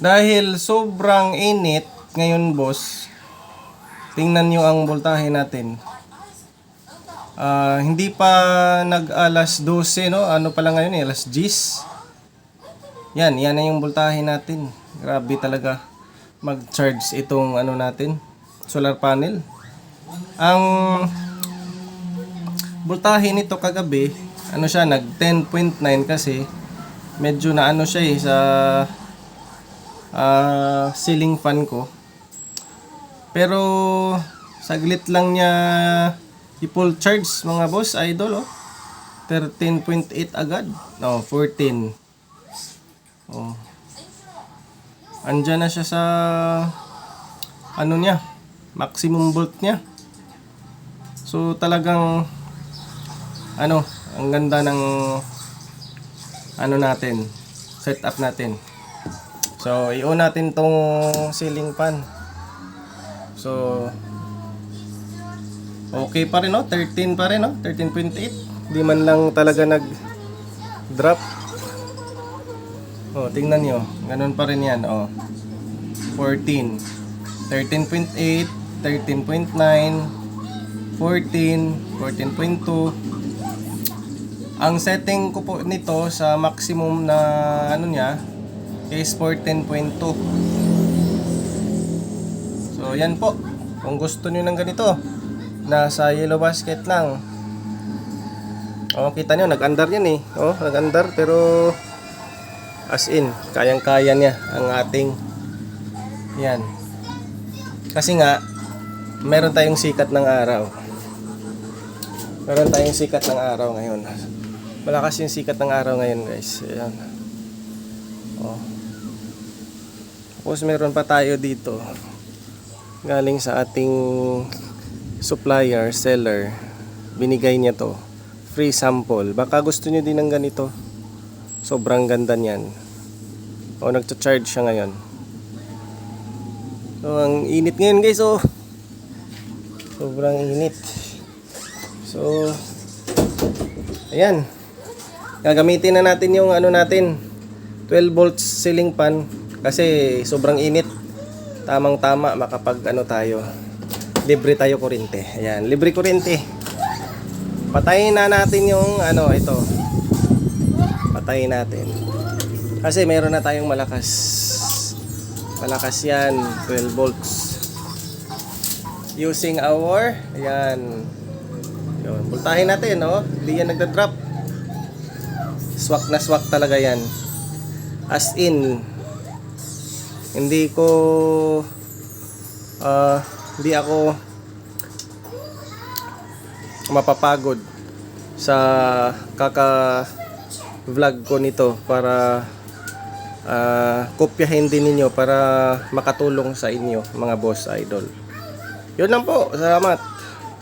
Dahil sobrang init ngayon, boss. Tingnan nyo ang voltahe natin. Ah, hindi pa nag alas 12, no? Ano pa lang ngayon eh, alas 10. Yan, yan na yung voltahe natin. Grabe talaga mag-charge itong ano natin, solar panel. Ang voltahe nito kagabi, ano siya, nag 10.9 kasi medyo na ano siya eh sa ah, ceiling fan ko. Pero saglit lang niya i-full charge mga boss idol oh. 13.8 agad. No, 14. Oh. Andyan na siya sa ano niya, maximum volt niya. So talagang ano, ang ganda ng ano natin, setup natin. So, i-on natin tong ceiling fan. So, okay pa rin, no? 13 pa rin, no? 13.8. Di man lang talaga nag-drop. Oh, tingnan nyo. Ganun pa rin yan, oh. 14. 13.8, 13.9, 14, 14.2. Ang setting ko po nito sa maximum na ano niya is 14.2. So, yan po. Kung gusto niyo ng ganito, nasa yellow basket lang. Oh, kita niyo nag-andar yan eh. Oh, nag-andar pero as in, kayang-kaya niya ang ating yan. Kasi nga meron tayong sikat ng araw. Meron tayong sikat ng araw ngayon. Malakas yung sikat ng araw ngayon, guys. Ayan. Oh. Tapos meron pa tayo dito. Galing sa ating supplier, seller. Binigay niya to. Free sample. Baka gusto niyo din ng ganito. Sobrang ganda niyan. O, nagcha-charge siya ngayon. So, ang init ngayon guys, oh. Sobrang init. So, ayan. Gagamitin na natin yung ano natin. 12 volts ceiling fan kasi sobrang init. Tamang-tama makapag ano tayo. Libre tayo kuryente. Ayan, libre kuryente. Patayin na natin yung ano ito. Patayin natin. Kasi meron na tayong malakas. Malakas yan, 12 volts. Using our, ayan. Yun, voltahin natin, no? Hindi yan nagda-drop. Swak na swak talaga yan. As in, hindi ko, ah, hindi ako mapapagod sa kaka vlog ko nito para ah, kopyahin din ninyo para makatulong sa inyo mga boss idol. Yun lang po. Salamat.